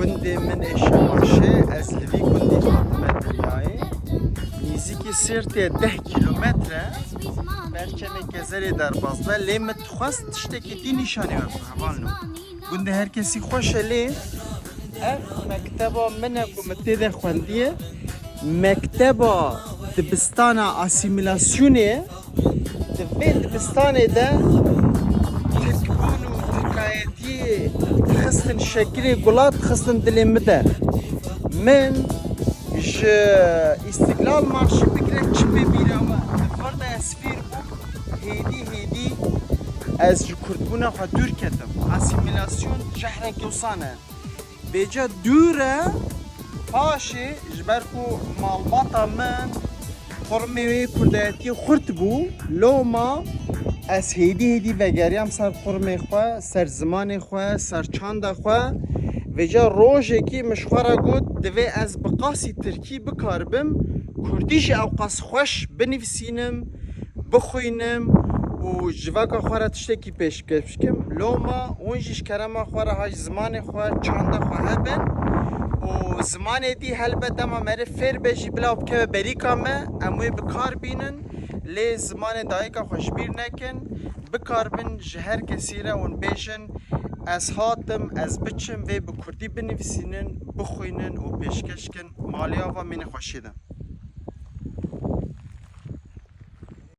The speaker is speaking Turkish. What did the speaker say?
Gundê min ê şemaşê ez li vî gundê hatime diryayê nîzîkî Sêrtê deh kîlometre berçemê gezerê derbas ve lê me dixwast tiştekî dî nîşanî we hevalno gundê herkesî xweş e lê ev mekteba min e ku me tê de xwendiye mekteba dibistana xistin şekilê gulat xistin dilê me de. Min ji İstiklal Marşı bigire çipê bîra me farda ez fêr bûm hêdî hêdî ez ji Kurdbûna xwe dûr ketim. Asîmîlasyon cehrek yosan e bêca dûr e paşê ji ber ku wê ez hêdî hêdî vegeriyam ser xurmê xwe ser zimanê xwe ser çanda rojekî min ji xwe re got divê ez bi qasî Tirkî bikaribim Kurdî jî ew qas xweş binivîsînim bixwînim û ji veka xwe re tiştekî pêşkeš bikim loma hûn jî ji kerema xwe re hay zimanê xwe çanda xwe hebin lê zimanê dayika xwe ji bîr nekin bikarbin ji her kesî re hûn bêjin ez hatim ez biçim vê bi Kurdî binivîsînin bixwînin û pêşkeşkin maliya va min xweşî